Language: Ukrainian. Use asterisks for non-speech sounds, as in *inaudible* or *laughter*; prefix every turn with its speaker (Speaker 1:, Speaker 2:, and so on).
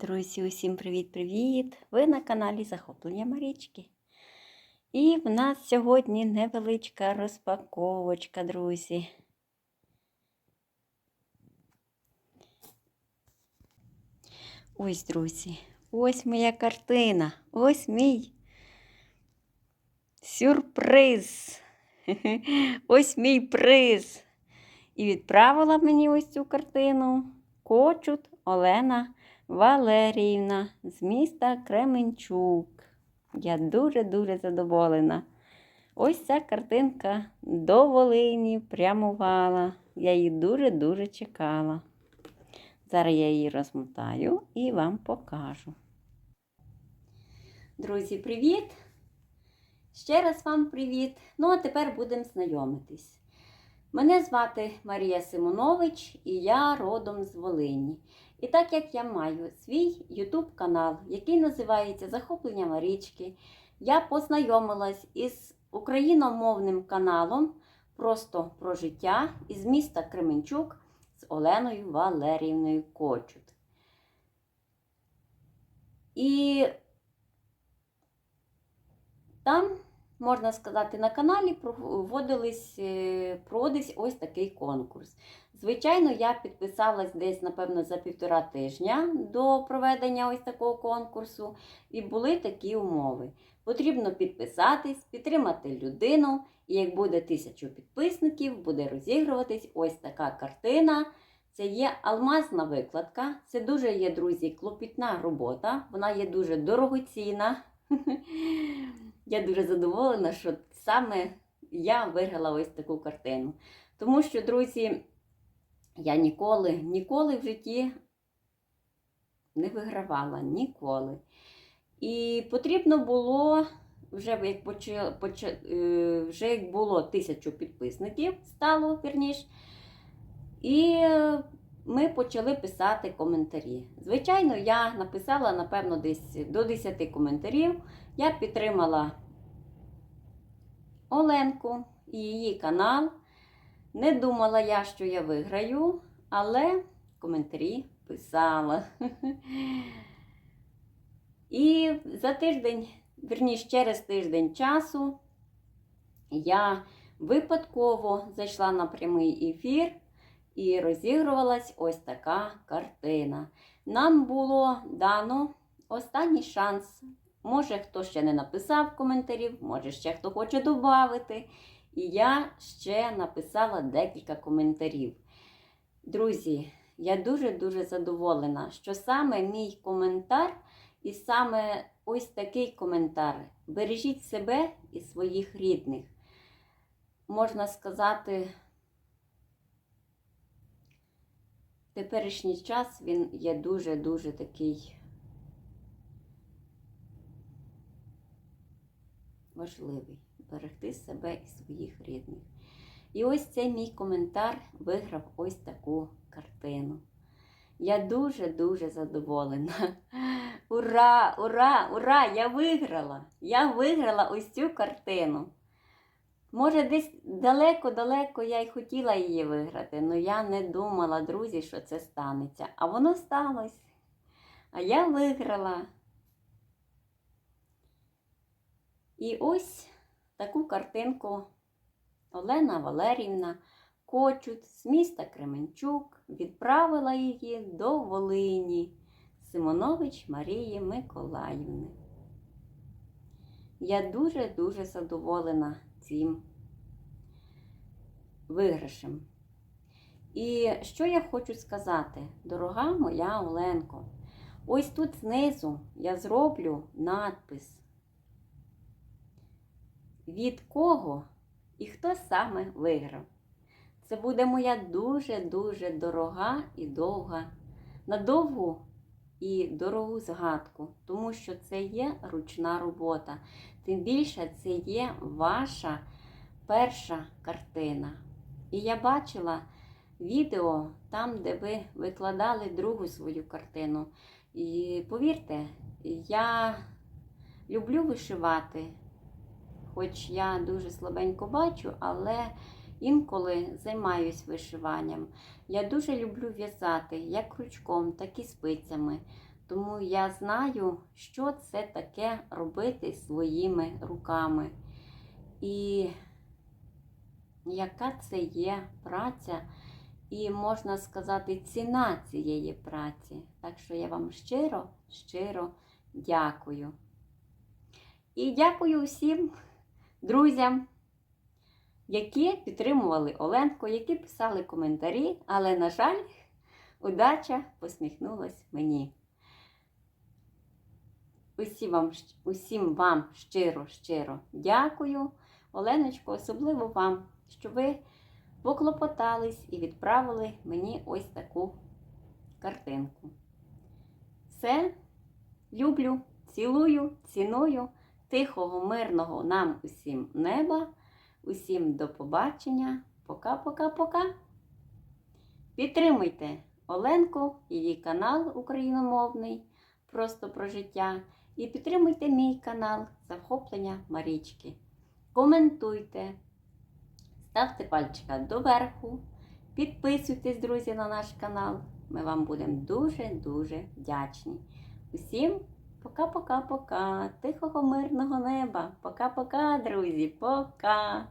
Speaker 1: Друзі, усім привіт-привіт! Ви на каналі Захоплення Марічки. І в нас сьогодні невеличка розпаковочка, друзі. Ось, друзі, ось моя картина. Ось мій сюрприз. *laughs* Ось мій приз. І відправила мені ось цю картину Кочут Олена. Валеріївна з міста Кременчук. Я дуже-дуже задоволена. Ось ця картинка до Волині прямувала. Я її дуже-дуже чекала. Зараз я її розмотаю і вам покажу. Друзі, привіт! Ще раз вам привіт! Ну, а тепер будемо знайомитись. Мене звати Марія Симонович і я родом з Волині. І так як я маю свій YouTube канал, який називається Захоплення Марічки, я познайомилась із україномовним каналом Просто про життя із міста Кременчук з Оленою Валеріївною Кочут. І там, можна сказати, на каналі проводились, проводився ось такий конкурс. Звичайно, я підписалась десь, напевно, за півтора тижня до проведення ось такого конкурсу, і були такі умови. Потрібно підписатись, підтримати людину, і як буде тисячу підписників, буде розігруватись ось така картина. Це є алмазна викладка. Це дуже є, друзі, клопітна робота. Вона є дуже дорогоцінна. *laughs* Я дуже задоволена, що саме я виграла ось таку картину. Тому що, друзі, я ніколи, ніколи в житті не вигравала, ніколи. І потрібно було, вже як поч... Поч... вже як було тисячу підписників, стало вірніш, і ми почали писати коментарі. Звичайно, я написала, напевно, десь до 10 коментарів. Я підтримала Оленку і її канал. Не думала я, що я виграю, але коментарі писала. І за тиждень, верніше через тиждень часу, я випадково зайшла на прямий ефір і розігрувалась ось така картина. Нам було дано останній шанс. Може, хто ще не написав коментарів, може ще хто хоче додати. І я ще написала декілька коментарів. Друзі, я дуже-дуже задоволена, що саме мій коментар і саме ось такий коментар. Бережіть себе і своїх рідних. Можна сказати, в теперішній час він є дуже-дуже такий важливий берегти себе і своїх рідних. І ось цей мій коментар виграв ось таку картину. Я дуже-дуже задоволена. *laughs* Ура, ура, ура! Я виграла! Я виграла ось цю картину. Може, десь далеко-далеко я й хотіла її виграти, але я не думала, друзі, що це станеться. А воно сталося. А я виграла. І ось таку картинку Олена Валерівна Кочут з міста Кременчук відправила її до Волині Симонович Марії Миколаївни. Я дуже-дуже задоволена цим виграшем. І що я хочу сказати, дорога моя Оленко, ось тут знизу я зроблю надпис від кого і хто саме виграв. Це буде моя дуже-дуже дорога і довга, надовгу і дорогу згадку, тому що це є ручна робота. Тим більше це є ваша перша картина. І я бачила відео там, де ви викладали другу свою картину. І повірте, я люблю вишивати хоч я дуже слабенько бачу, але інколи займаюсь вишиванням. Я дуже люблю в'язати як ручком, так і спицями. Тому я знаю, що це таке робити своїми руками. І яка це є праця, і можна сказати, ціна цієї праці. Так що я вам щиро, щиро дякую. І дякую всім друзям, які підтримували Оленку, які писали коментарі, але, на жаль, удача посміхнулась мені. Усім вам, усім вам щиро, щиро дякую. Оленочко, особливо вам, що ви поклопотались і відправили мені ось таку картинку. Все, люблю, цілую, ціную, тихого, мирного нам усім неба, усім до побачення. Пока-пока-пока. Підтримуйте Оленку, її канал україномовний, просто про життя. І підтримуйте мій канал Захоплення Марічки. Коментуйте, ставте пальчика доверху, підписуйтесь, друзі, на наш канал. Ми вам будемо дуже-дуже вдячні. Усім пока-пока-пока. Тихого мирного неба. Пока-пока, друзі. Пока.